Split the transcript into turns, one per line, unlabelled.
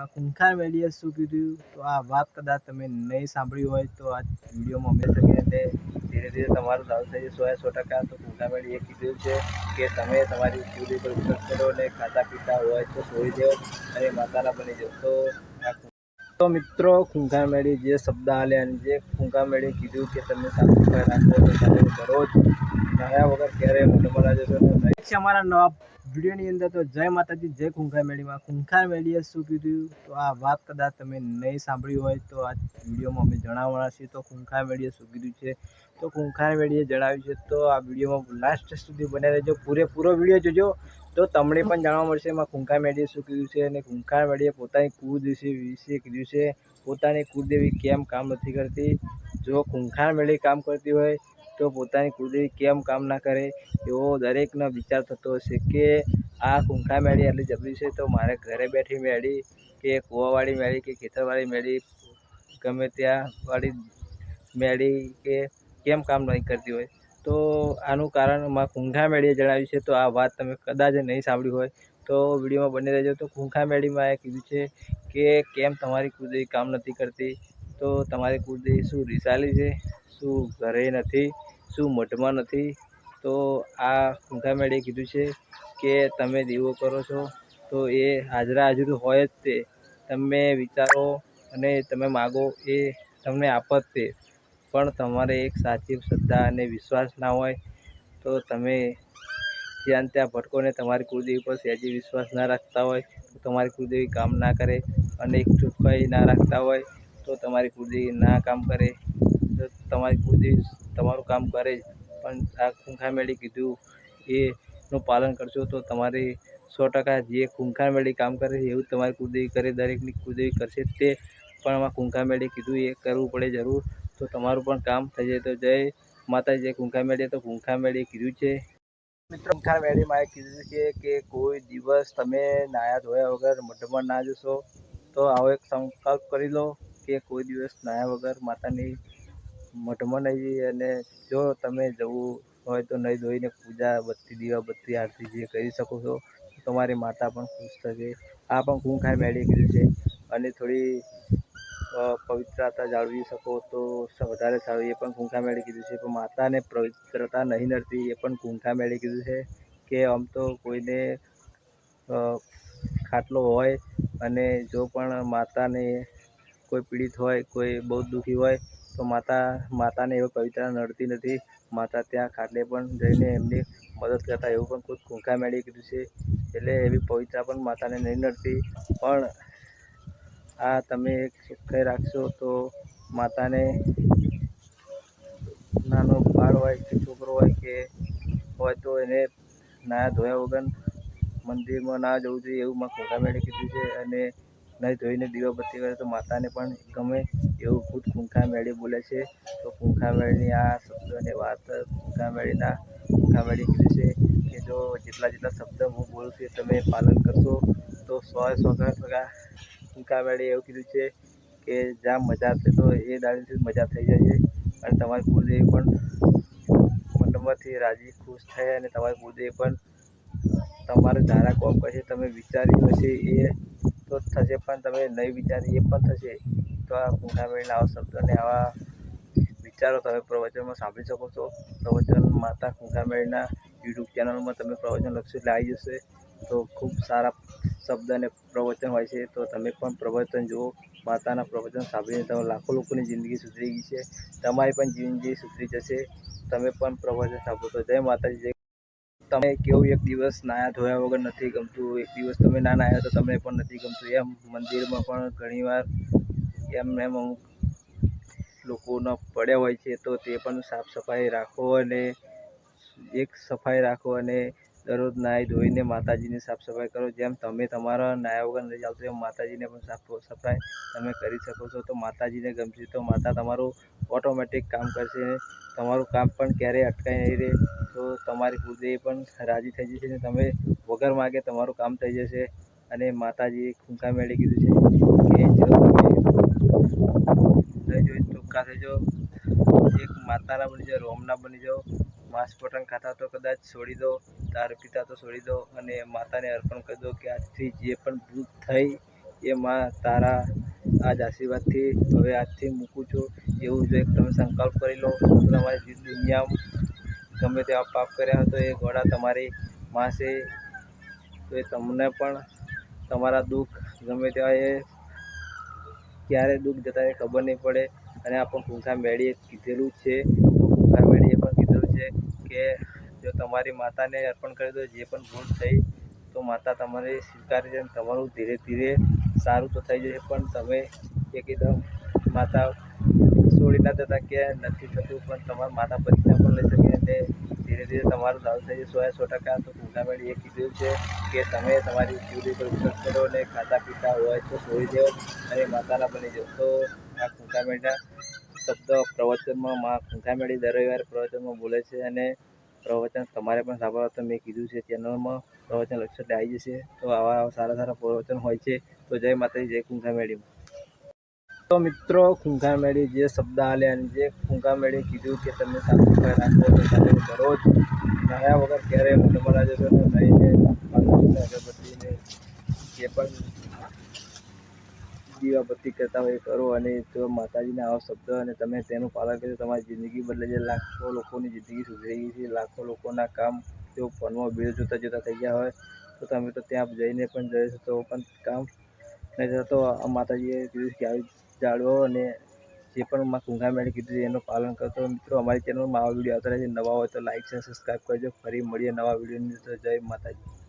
મેળીમાં ખૂંખાર મેળીએ શું કીધું? તો આ વાત કદાચ તમે નહીં સાંભળી હોય તો આ વિડીયોમાં અમે શકીએ અને ધીરે ધીરે તમારું સારું થઈ જશે. સો ટકા તો ખૂંખાર મેળીએ કીધું છે કે તમે તમારી ચૂલી પર ઉપયોગ કરો અને ખાતા પીતા હોય તો છોડી દો અને માતાના બની જાઓ. તો તો મિત્રો, ખૂંખાર મેળી જે શબ્દ આલ્યા અને જે ખૂંખાર મેળી કીધું કે તમે સાફ સફાઈ રાખો તો તમે દરરોજ નયા વગર ક્યારેય મોઢું મરા જશો અમારા નવા વિડીયોની અંદર તો જય માતાજી, જય ખૂંખાર મેળીમાં. ખૂંખાર મેળીએ શું કીધું? તો આ વાત કદાચ તમે નહીં સાંભળી હોય તો આ વિડીયોમાં અમે જણાવવાના છીએ. તો ખૂંખાર મેળીએ શું કીધું છે? તો ખૂંખાર મેળીએ જણાવ્યું છે તો આ વિડીયોમાં લાસ્ટ સુધી બને રહેજો. પૂરેપૂરો વીડિયો જોજો. તો તમને પણ જાણવા મળશે એમાં ખૂંખાર મેળીએ શું કીધું છે અને ખૂંખાર મેળીએ પોતાની કુળ વિશે વિશે કીધું છે. પોતાની કુળદેવી કેમ કામ નથી કરતી? જો ખૂંખાર મેળી કામ કરતી હોય તો પોતાની કુળદેવી કેમ કામ ના કરે એવો દરેકનો વિચાર થતો હશે કે આ કુંખા મેળી આટલી જબરી છે તો મારે ઘરે બેઠી મેળી કે કૂવાવાળી મેળી કે ખેતરવાળી મેળી ગમે ત્યાં વાળી મેળી કે કેમ કામ નહીં કરતી હોય. તો આનું કારણમાં કુંખા મેળીએ જણાવ્યું છે તો આ વાત તમે કદાચ નહીં સાંભળી હોય તો વિડીયોમાં બની રહેજો. તો કુંખા મેળીમાં એ કીધું છે કે કેમ તમારી કુળદેવી કામ નથી કરતી? તો તમારી કુળદેવી શું રિસાલી છે? શું ઘરે નથી? શું મઢમાં નથી? તો આ ખૂંખાર મેળે કીધું છે કે તમે દીવો કરો છો, તો એ હાજરા હાજરું હોય જ તે. તમે વિચારો અને તમે માગો એ તમને આપત તે. પણ તમારે એક સાચી શ્રદ્ધા અને વિશ્વાસ ના હોય, તો તમે જ્યાં ત્યાં ભટકોને તમારી કુળદેવી પર સહેજી વિશ્વાસ ના રાખતા હોય, તો તમારી કુળદેવી કામ ના કરે અને એક ચૂપકાઈ ના રાખતા હોય, તો તમારી કુળદેવી ના કામ કરે. તો તમારી કુળદેવી તમારું કામ કરે પણ આ ખૂંખાર મેળી કીધું એનું પાલન કરશો તો તમારી સો ટકા જે ખૂંખાર મેળી કામ કરે છે એવું તમારી કુળદેવી કરે, દરેકની કુળદેવી કરશે તે. પણ આમાં ખૂંખામેળી કીધું એ કરવું પડે જરૂર. તો તમારું પણ કામ થઈ જાય તો જય માતાજી. જય ખૂંખાર મેળીએ તો ખૂંખામેળી કીધું છે. મિત્રો ખૂંખાર મેળીમાં એ કીધું છે કે કોઈ દિવસ તમે નાયા ધોયા વગર મઢમાં ના જશો. તો આવો એક સંકલ્પ કરી લો કે કોઈ દિવસ નાયા વગર માતાની મઢમાં નહીં જઈએ અને જો તમે જવું હોય તો નહીં ધોઈને પૂજા બત્તી, દીવા બત્તી, આરતી જે કરી શકો છો તમારી માતા પણ ખુશ થશે. આ પણ ખૂંખાર મેળીએ કીધું છે અને થોડી પવિત્રતા જાળવી શકો તો વધારે સારું, એ પણ ખૂંખાર મેળે કીધું છે. પણ માતાને પવિત્રતા નહીં નડતી, એ પણ ખૂંખાર મેળે કીધું છે કે આમ તો કોઈને ખાટલો હોય અને જો પણ માતાને કોઈ પીડિત હોય, કોઈ બહુ દુઃખી હોય તો માતા, માતાને એવી પવિત્ર નડતી નથી. માતા ત્યાં ખાટલે પણ જઈને એમની મદદ કરતા. એવું પણ ખુદ ખૂંખાર મેળવી કીધું છે. એટલે એવી પવિત્ર પણ માતાને નહીં નડતી. પણ આ તમે એક ચોખ્ખાઈ રાખશો તો માતાને નાનો બાળ હોય કે છોકરો હોય કે, હોય તો એને નાયા ધોયા વગર મંદિરમાં ના જવું જોઈએ એવું માં ખૂંખાર મેળવી કીધું છે. અને નહીં ધોઈને દીવા બત્તી કરે તો માતાને પણ ગમે એવું ખુદ કુંખા મેળી બોલે છે. તો કુંખા મેળીની આ શબ્દોની વાત કુંખા મેળીના કુંખા મેળી કીધું છે કે જો જેટલા જેટલા શબ્દ હું બોલું છું તમે પાલન કરશો. તો સો સો ટકા કુંખા મેળી એવું કીધું છે કે જ્યાં મજા છે તો એ દાડીથી મજા થઈ જાય છે. અને તમારી કુળદેવી પણ મનમાંથી રાજી ખુશ થાય અને તમારી કુળદેવી પણ તમારે ધારા કોમ કરશે, તમે વિચાર્યું હશે એ તો થશે, પણ તમે નહીં વિચારી એ પણ થશે. તો આ કુંઠામેળના આવા શબ્દોને, આવા વિચારો તમે પ્રવચનમાં સાંભળી શકો છો. પ્રવચન માતા ખૂંખાર યુટ્યુબ ચેનલમાં તમે પ્રવચન એટલે આવી જશે. તો ખૂબ સારા શબ્દ અને પ્રવચન હોય છે. તો તમે પણ પ્રવચન જુઓ. માતાના પ્રવચન સાંભળીને તમે લાખો લોકોની જિંદગી સુધરી ગઈ છે. તમારી પણ જિંદગી સુધરી જશે, તમે પણ પ્રવચન સાંભળો. તો જય માતાજી, જય તમે કેવું એક દિવસ નાયા ધોયા વગર નથી ગમતું? એક દિવસ તમે ના નાયા તો તમને પણ નથી ગમતું? એમ મંદિરમાં પણ ઘણીવાર એમ એમ અમુક લોકોના પડ્યા હોય છે તો તે પણ સાફ સફાઈ રાખો અને એક સફાઈ રાખો અને દરરોજ નાહી ધોઈને માતાજીની સાફ સફાઈ કરો. જેમ તમે તમારા નાહ્યા વગર નથી ચાલતું, એમ માતાજીને પણ સાફ સફાઈ તમે કરી શકો છો. તો માતાજીને ગમશે તો માતા તમારું ઓટોમેટિક કામ કરશે તમારું કામ પણ ક્યારેય અટકાઈ નહીં રહે. તો તમારી કુળદેવી પણ રાજી થઈ જશે અને તમે વગર માગે તમારું કામ થઈ જશે. અને માતાજીએ ખૂંકા મેળવી કીધું છે કે જો તમે થઈ જો ચોખ્ખા થઈ જાઓ, એક માતાના બની જાઓ, રોમના બની જાઓ, માંસ મટન ખાતા તો કદાચ છોડી દો. દારૂ પિતા તો છોડી દો અને માતાને અર્પણ કરી દો કે આજથી જે પણ ભૂલ થઈ એ માં તારા આજ આશીર્વાદથી હવે આજથી મૂકું છું. એવું જો એક તમે સંકલ્પ કરી લો તમારી દુનિયા ગમે તેવા પાપ કર્યા તો એ ઘોડા તમારી માસે. તો એ તમને પણ તમારા દુઃખ ગમે તેવા એ ક્યારે દુઃખ જતા એ ખબર નહીં પડે. અને આ પણ કુંખા મેળીએ કીધેલું છે. કુંખા મેળીએ પણ કીધેલું છે કે જો તમારી માતાને અર્પણ કરી દો, જે પણ ભૂલ થઈ, તો માતા તમારે સ્વીકારી છે તમારું ધીરે ધીરે સારું તો થઈ જશે પણ તમે એકદમ માતા છોડી ના દેતા કે નથી થતું, પણ તમારા માતા પરીક્ષા પણ લઈ શકે અને ધીરે ધીરે તમારું સારું થઈ જશે સો સો ટકા તો ટુર્નામેન્ટ એ કીધું છે કે તમે તમારી ફ્યુરી પર વિશ્વાસ કરો અને ખાતા પીતા હોય તો છોડી દો અને માતાના બની જાઓ તો આ ટુર્નામેન્ટના શબ્દ પ્રવચનમાં માં કુંખા મેળી દર રવિવારે પ્રવચનમાં બોલે છે અને પ્રવચન તમારે પણ સાંભળવા તો મેં કીધું છે, ચેનલમાં પ્રવચન લક્ષ આવી જશે. તો આવા આવા સારા સારા પ્રવચન હોય છે, તો જય માતાજી, જય કુંખા મેળી તો મિત્રો ખૂંખા મેળી જે શબ્દ આલ્યા અને જે ખૂંખા મેળી કીધું કે તમે સાફ સફાઈ રાખો તો તમે દરરોજ નયા વગર ક્યારેય મોઢામાં ના જશો ને નહીંને અગરબત્તીને જે પણ દીવાબત્તી કરતા હોય કરો અને જો માતાજીના આવા શબ્દ અને તમે તેનું પાલન કરશો તમારી જિંદગી બદલે જે લાખો લોકોની જિંદગી સુધરી ગઈ છે. લાખો લોકોના કામ જો ફોનમાં બિલ જોતા જોતા થઈ ગયા હોય તો તમે તો ત્યાં જઈને પણ જઈ તો પણ કામ નહીં તો આ માતાજીએ કીધું કે આવી જાળવો અને જે પણ માં મેળે કીધું છે એનું પાલન કરતો મિત્રો, અમારી ચેનલમાં આવા વીડિયો આવતા રહે છે. નવા હોય તો લાઇક છે સબસ્ક્રાઈબ કરજો. ફરી મળીએ નવા વિડીયોની તો જય માતાજી.